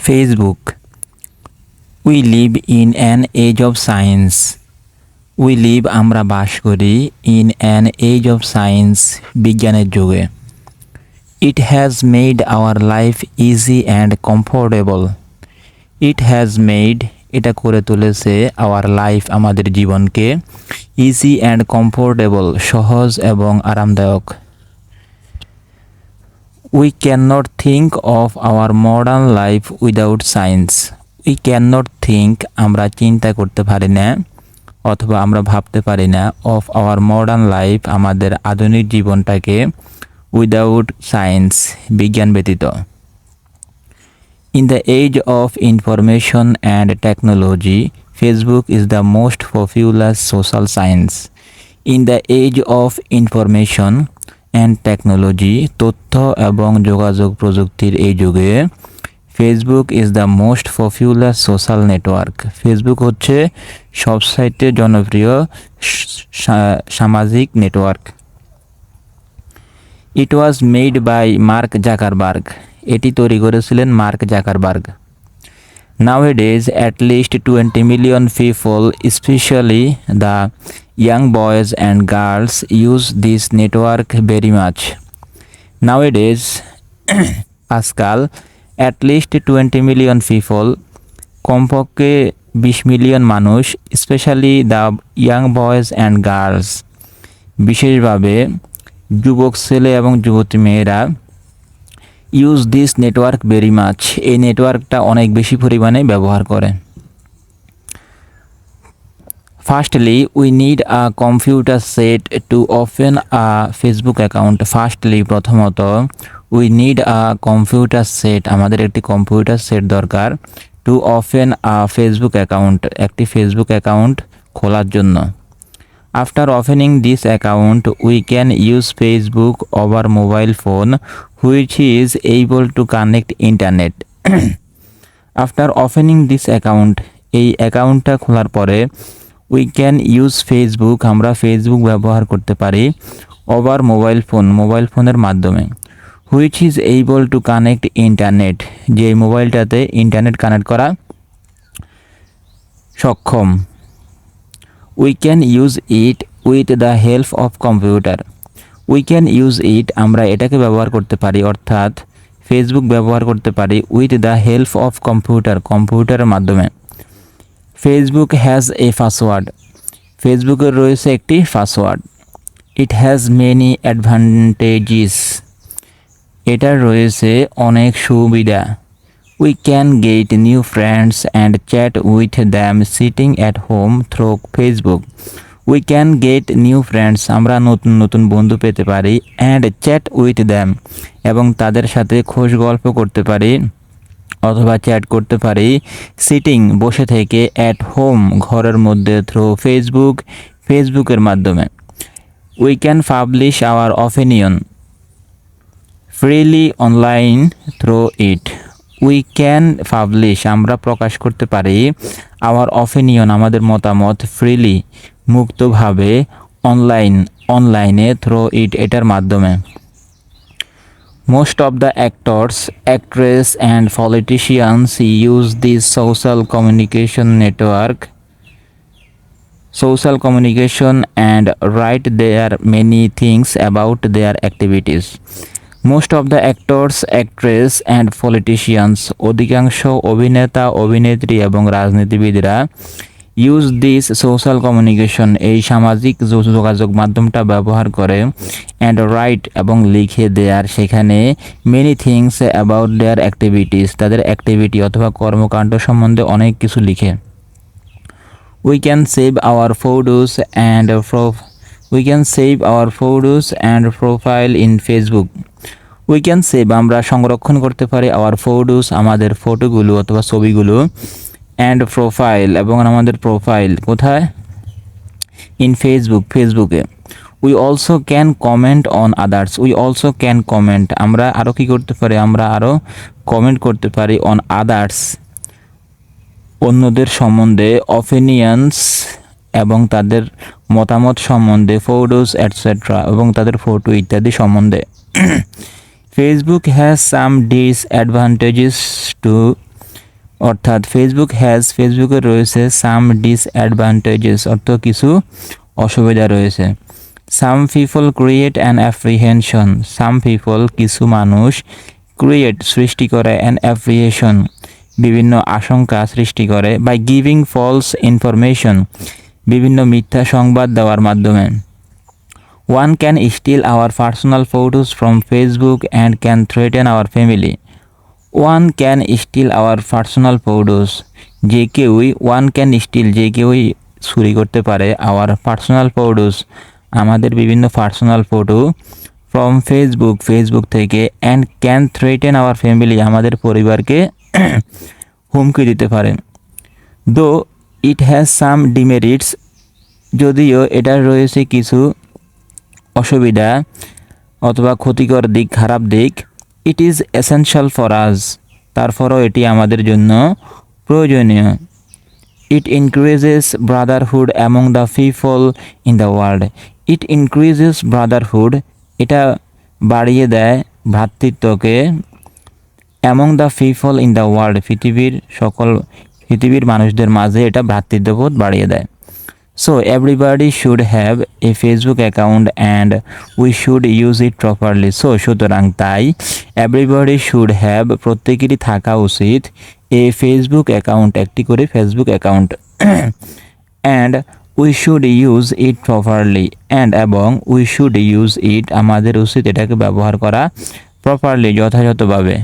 Facebook. We live in an age of science. We live আমরা বাস করি in an age of science বিজ্ঞানের যুগে It has made our life easy and comfortable. It has made এটা করে তুলেছে our life আমাদের জীবনকে easy and comfortable সহজ এবং আরামদায়ক We cannot think of our modern life without science. We cannot think, আমরা চিন্তা করতে পারি না, অথবা আমরা ভাবতে পারি না অফ আওয়ার মডার্ন লাইফ আমাদের আধুনিক জীবনটাকে উইদাউট সায়েন্স বিজ্ঞান ব্যতীত in the age of information and technology Facebook is the most popular social science in the age of information and technology তথ্য এবং যোগাযোগ প্রযুক্তির এই যুগে Facebook is the most popular social network Facebook হচ্ছে সবসাইটে জনপ্রিয় সামাজিক network it was made by Mark Zuckerberg এটি তৈরি করেছিলেন Mark Zuckerberg Nowadays, at least 20 million people, especially the young boys and girls, use this network very much. Nowadays, আজকাল at least 20 million people, কমপক্ষে বিশ মিলিয়ন মানুষ specially the young boys and girls বিশেষভাবে যুবক ছেলে এবং যুবতী মেয়েরা use this network very much এই নেটওয়ার্কটা অনেক বেশি পরিমাণে ব্যবহার করে। Firstly we need a computer set to open a Facebook account firstly প্রথমত we need a computer set আমাদের একটি কম্পিউটার সেট দরকার to open a Facebook account একটি ফেসবুক অ্যাকাউন্ট খোলার জন্য। After opening this account we can use Facebook over mobile phone which is able to connect internet after opening this account এই অ্যাকাউন্টটা খোলার পরে উই ক্যান ইউজ ফেসবুক আমরা Facebook ব্যবহার করতে পারি ওভার মোবাইল ফোন মোবাইল ফোনের মাধ্যমে। Which is able to connect internet যে মোবাইলটাতে ইন্টারনেট কানেক্ট করা সক্ষম। We can use it with the help of computer we can use it আমরা এটাকে ব্যবহার করতে পারি, অর্থাৎ ফেসবুক ব্যবহার করতে পারি with the help of computer কম্পিউটারের মাধ্যমে। ফেসবুক হ্যাজ এ পাসওয়ার্ড ফেসবুকের রয়েছে একটি password it has many advantages এটার রয়েছে অনেক সুবিধা। We can get new friends and chat with them sitting at home through Facebook we can get new friends আমরা নতুন নতুন বন্ধু পেতে পারি অ্যান্ড চ্যাট উইথ দ্যাম এবং তাদের সাথে খোঁজ গল্প করতে পারি। অথবা চ্যাট করতে পারি। সিটিং, বসে থেকে অ্যাট হোম ঘরের মধ্যে থ্রু ফেসবুক ফেসবুকের মাধ্যমে। We can publish our opinion freely online through it we can publish আমরা প্রকাশ করতে পারি আওয়ার অপিনিয়ন আমাদের মতামত ফ্রিলি মুক্তভাবে অনলাইন অনলাইনে থ্রু ইট এটার মাধ্যমে। Most of the actors, actresses, and politicians use this social communication network, social communication, and write their many things about their activities. Most of the actors, actresses, and politicians, অধিকাংশ অভিনেতা অভিনেত্রী এবং রাজনীতিবিদরা use this social communication এই সামাজিক যোগাযোগ মাধ্যমটা ব্যবহার করে অ্যান্ড রাইট এবং লিখে দেয়ার সেখানে many things about their activities তাদের অ্যাক্টিভিটি অথবা কর্মকাণ্ড সম্বন্ধে অনেক কিছু লিখে। We can save our photos and we can save our photos and profile in Facebook we can save আমরা সংরক্ষণ করতে পারি আওয়ার ফটোস আমাদের ফটোগুলো অথবা ছবিগুলো। অ্যান্ড প্রোফাইল এবং আমাদের প্রোফাইল কোথায়? ইন ফেসবুক ফেসবুকে we also can comment on others we also can comment আমরা আরও কী করতে পারি? আমরা আরও কমেন্ট করতে পারি অন আদার্স অন্যদের সম্বন্ধে অপিনিয়ন্স এবং তাদের মতামত সম্বন্ধে ফটোস অ্যাটসেট্রা এবং তাদের ফটো ইত্যাদি সম্বন্ধে। Facebook has some disadvantages too অর্থাৎ ফেসবুক হ্যাজ ফেসবুকের রয়েছে সাম ডিসঅ্যাডভান্টেজেস অর্থ কিছু অসুবিধা রয়েছে। Some people create an apprehension some people কিছু মানুষ ক্রিয়েট সৃষ্টি করে অ্যান অ্যাপ্রিহেশন বিভিন্ন আশঙ্কা সৃষ্টি করে বাই গিভিং ফলস ইনফরমেশন বিভিন্ন মিথ্যা সংবাদ দেওয়ার মাধ্যমে। One can steal our personal photos from Facebook and can threaten our family one can steal our personal photos যে কেউই ওয়ান ক্যান স্টিল যে কেউই চুরি করতে পারে আওয়ার পার্সোনাল ফটোস আমাদের বিভিন্ন personal photo from Facebook Facebook থেকে and can threaten our family আমাদের পরিবারকে হুমকি দিতে পারে। দো ইট হ্যাজ সাম ডিমেরিটস যদিও এটার রয়েছে কিছু অসুবিধা অথবা ক্ষতিকর দিক, খারাপ দিক ইট ইজ এসেনশিয়াল ফর আজ তারপরও এটি আমাদের জন্য প্রয়োজনীয়। It increases brotherhood among the people in the world it increases brotherhood এটা বাড়িয়ে দেয় ভ্রাতৃত্বকে among the people in the world পৃথিবীর সকল, পৃথিবীর মানুষদের মাঝে এটা ভ্রাতৃত্ববোধ বাড়িয়ে দেয়। So everybody should have a Facebook account and we should use it properly so সুতরাং তাই এভরিবডি শুড হ্যাভ প্রত্যেকেরই থাকা উচিত এ ফেসবুক অ্যাকাউন্ট একটি করে Facebook account and we should use it properly and এবং উই শুড ইউজ ইট আমাদের উচিত এটাকে ব্যবহার করা প্রপারলি যথাযথভাবে।